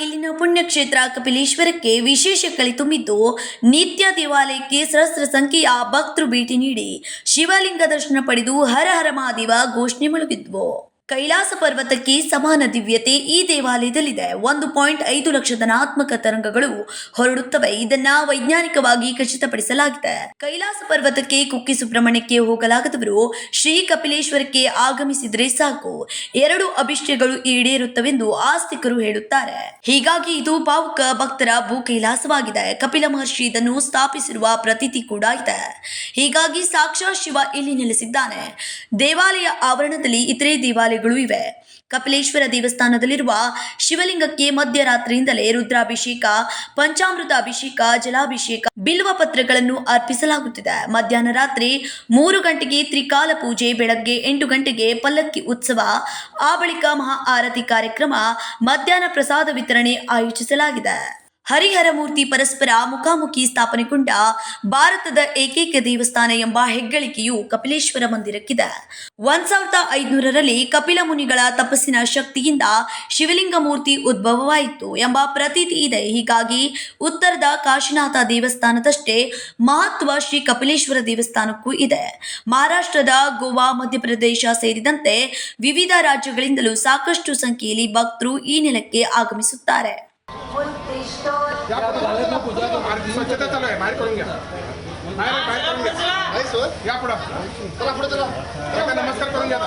ಇಲ್ಲಿನ ಪುಣ್ಯಕ್ಷೇತ್ರ ಕಪಿಲೇಶ್ವರಕ್ಕೆ ವಿಶೇಷ ಕಳಿ ತುಂಬಿದ್ದು, ನಿತ್ಯ ದೇವಾಲಯಕ್ಕೆ ಸಹಸ್ರ ಸಂಖ್ಯೆಯ ಭಕ್ತರು ಭೇಟಿ ನೀಡಿ ಶಿವಲಿಂಗ ದರ್ಶನ ಪಡೆದು ಹರ ಹರ ಮಹಾದೇವ ಘೋಷಣೆ ಮುಳುಗಿದ್ವು ಕೈಲಾಸ ಪರ್ವತಕ್ಕೆ ಸಮಾನ ದಿವ್ಯತೆ ಈ ದೇವಾಲಯದಲ್ಲಿದೆ. ಒಂದು ಪಾಯಿಂಟ್ ಐದು ಲಕ್ಷ ಧನಾತ್ಮಕ ತರಂಗಗಳು ಹೊರಡುತ್ತವೆ. ಇದನ್ನ ವೈಜ್ಞಾನಿಕವಾಗಿ ಖಚಿತಪಡಿಸಲಾಗಿದೆ. ಕೈಲಾಸ ಪರ್ವತಕ್ಕೆ ಕುಕ್ಕಿ ಸುಬ್ರಹ್ಮಣ್ಯಕ್ಕೆ ಹೋಗಲಾಗದವರು ಶ್ರೀ ಕಪಿಲೇಶ್ವರಕ್ಕೆ ಆಗಮಿಸಿದ್ರೆ ಸಾಕು. ಎರಡು ಅಭಿಷ್ಟಗಳು ಈಡೇರುತ್ತವೆಂದು ಆಸ್ತಿಕರು ಹೇಳುತ್ತಾರೆ. ಹೀಗಾಗಿ ಇದು ಭಾವುಕ ಭಕ್ತರ ಭೂ ಕೈಲಾಸವಾಗಿದೆ ಕಪಿಲ ಮಹರ್ಷಿ ಇದನ್ನು ಸ್ಥಾಪಿಸಿರುವ ಪ್ರತೀತಿ ಕೂಡ ಇದೆ. ಹೀಗಾಗಿ ಸಾಕ್ಷಾ ಶಿವ ಇಲ್ಲಿ ನೆಲೆಸಿದ್ದಾನೆ. ದೇವಾಲಯ ಆವರಣದಲ್ಲಿ ಇತರೆ ದೇವಾಲಯಗಳು ಇವೆ. ಕಪಿಲೇಶ್ವರ ದೇವಸ್ಥಾನದಲ್ಲಿರುವ ಶಿವಲಿಂಗಕ್ಕೆ ಮಧ್ಯರಾತ್ರಿಯಿಂದಲೇ ರುದ್ರಾಭಿಷೇಕ ಪಂಚಾಮೃತ ಅಭಿಷೇಕ ಜಲಾಭಿಷೇಕ, ಬಿಲ್ವ ಪತ್ರಗಳನ್ನು ಅರ್ಪಿಸಲಾಗುತ್ತಿದೆ. ಮಧ್ಯಾಹ್ನ ರಾತ್ರಿ ಮೂರು ಗಂಟೆಗೆ ತ್ರಿಕಾಲ ಪೂಜೆ, ಬೆಳಗ್ಗೆ ಎಂಟು ಗಂಟೆಗೆ ಪಲ್ಲಕ್ಕಿ ಉತ್ಸವ, ಆ ಬಳಿಕ ಮಹಾ ಆರತಿ ಕಾರ್ಯಕ್ರಮ, ಮಧ್ಯಾಹ್ನ ಪ್ರಸಾದ ವಿತರಣೆ ಆಯೋಜಿಸಲಾಗಿದೆ. ಹರಿಹರ ಮೂರ್ತಿ ಪರಸ್ಪರ ಮುಖಾಮುಖಿ ಸ್ಥಾಪನೆಗೊಂಡ ಭಾರತದ ಏಕೈಕ ದೇವಸ್ಥಾನ ಎಂಬ ಹೆಗ್ಗಳಿಕೆಯು ಕಪಿಲೇಶ್ವರ ಮಂದಿರಕ್ಕಿದೆ. ಒಂದ್ ಸಾವಿರದ ಐದುನೂರರಲ್ಲಿ ಕಪಿಲ ಮುನಿಗಳ ತಪಸ್ಸಿನ ಶಕ್ತಿಯಿಂದ ಶಿವಲಿಂಗ ಮೂರ್ತಿ ಉದ್ಭವವಾಯಿತು ಎಂಬ ಪ್ರತೀತಿ ಇದೆ. ಹೀಗಾಗಿ ಉತ್ತರದ ಕಾಶಿನಾಥ ದೇವಸ್ಥಾನದಷ್ಟೇ ಮಹತ್ವ ಶ್ರೀ ಕಪಿಲೇಶ್ವರ ದೇವಸ್ಥಾನಕ್ಕೂ ಇದೆ. ಮಹಾರಾಷ್ಟ್ರದ ಗೋವಾ, ಮಧ್ಯಪ್ರದೇಶ ಸೇರಿದಂತೆ ವಿವಿಧ ರಾಜ್ಯಗಳಿಂದಲೂ ಸಾಕಷ್ಟು ಸಂಖ್ಯೆಯಲ್ಲಿ ಭಕ್ತರು ಈ ನೆಲಕ್ಕೆ ಆಗಮಿಸುತ್ತಾರೆ. स्वच्छता चालू आहे बाहेर करून घ्या. बाहेर बाहेर करून घ्या. या पुढं. चला पुढे चला. नमस्कार करून घ्या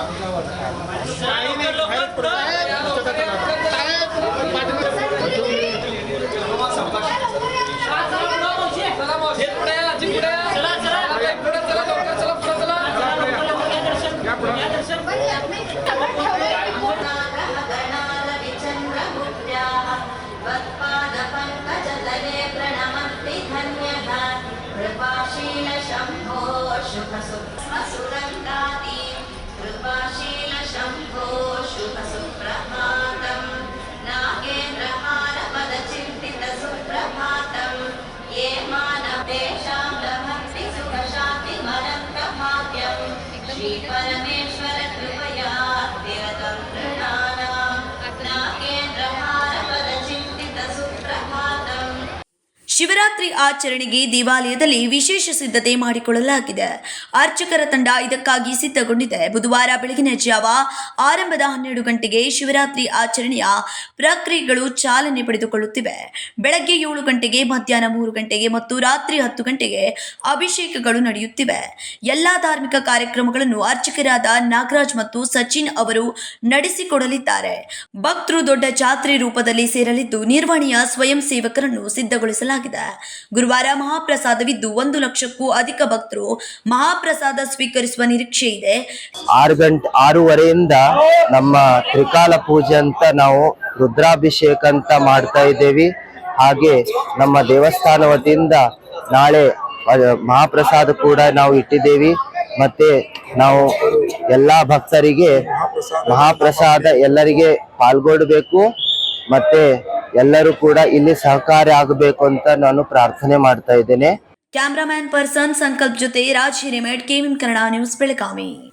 そうで。ಶಿವರಾತ್ರಿ ಆಚರಣೆಗೆ ದೇವಾಲಯದಲ್ಲಿ ವಿಶೇಷ ಸಿದ್ಧತೆ ಮಾಡಿಕೊಳ್ಳಲಾಗಿದೆ. ಅರ್ಚಕರ ತಂಡ ಇದಕ್ಕಾಗಿ ಸಿದ್ಧಗೊಂಡಿದೆ. ಬುಧವಾರ ಬೆಳಗಿನ ಜಾವ ಆರಂಭದ ಹನ್ನೆರಡು ಗಂಟೆಗೆ ಶಿವರಾತ್ರಿ ಆಚರಣೆಯ ಪ್ರಕ್ರಿಯೆಗಳು ಚಾಲನೆ ಪಡೆದುಕೊಳ್ಳುತ್ತಿವೆ. ಬೆಳಗ್ಗೆ ಏಳು ಗಂಟೆಗೆ, ಮಧ್ಯಾಹ್ನ ಮೂರು ಗಂಟೆಗೆ ಮತ್ತು ರಾತ್ರಿ ಹತ್ತು ಗಂಟೆಗೆ ಅಭಿಷೇಕಗಳು ನಡೆಯುತ್ತಿವೆ. ಎಲ್ಲಾ ಧಾರ್ಮಿಕ ಕಾರ್ಯಕ್ರಮಗಳನ್ನು ಅರ್ಚಕರಾದ ನಾಗರಾಜ್ ಮತ್ತು ಸಚಿನ್ ಅವರು ನಡೆಸಿಕೊಡಲಿದ್ದಾರೆ. ಭಕ್ತರು ದೊಡ್ಡ ಜಾತ್ರೆ ರೂಪದಲ್ಲಿ ಸೇರಲಿದ್ದು, ನಿರ್ವಹಣೆಯ ಸ್ವಯಂ ಸೇವಕರನ್ನು ಸಿದ್ಧಗೊಳಿಸಲಾಗಿದೆ. ಗುರುವಾರ ಮಹಾಪ್ರಸಾದವಿದ್ದು ಒಂದು ಲಕ್ಷಕ್ಕೂ ಅಧಿಕ ಭಕ್ತರು ಮಹಾಪ್ರಸಾದ ಸ್ವೀಕರಿಸುವ ನಿರೀಕ್ಷೆ ಇದೆ. ಆರು ಗಂಟೆ ಆರೂವರೆಯಿಂದ ನಮ್ಮ ತ್ರಿಕಾಲ ಪೂಜೆ ಅಂತ ನಾವು ರುದ್ರಾಭಿಷೇಕ ಅಂತ ಮಾಡ್ತಾ ಇದ್ದೇವೆ. ಹಾಗೆ ನಮ್ಮ ದೇವಸ್ಥಾನ ವತಿಯಿಂದ ನಾಳೆ ಮಹಾಪ್ರಸಾದ ಕೂಡ ನಾವು ಇಟ್ಟಿದ್ದೇವೆ. ಮತ್ತೆ ನಾವು ಎಲ್ಲಾ ಭಕ್ತರಿಗೆ ಮಹಾಪ್ರಸಾದ ಎಲ್ಲರಿಗೆ ಪಾಲ್ಗೊಳ್ಬೇಕು. ಮತ್ತೆ ಎಲ್ಲರೂ ಕೂಡ ಇಲ್ಲಿ ಸಹಕಾರಿ ಆಗಬೇಕು ಅಂತ ನಾನು ಪ್ರಾರ್ಥನೆ ಮಾಡ್ತಾ ಇದ್ದೇನೆ. ಕ್ಯಾಮ್ರಾಮ್ಯಾನ್ ಪರ್ಸನ್ ಸಂಕಲ್ಪ್ ಜೊತೆ ರಾಜ್ ಹಿರೇಮೇಡ್ ಕೆಎಂ ಕನ್ನಡ ನ್ಯೂಸ್ ಬೆಳಗಾವಿ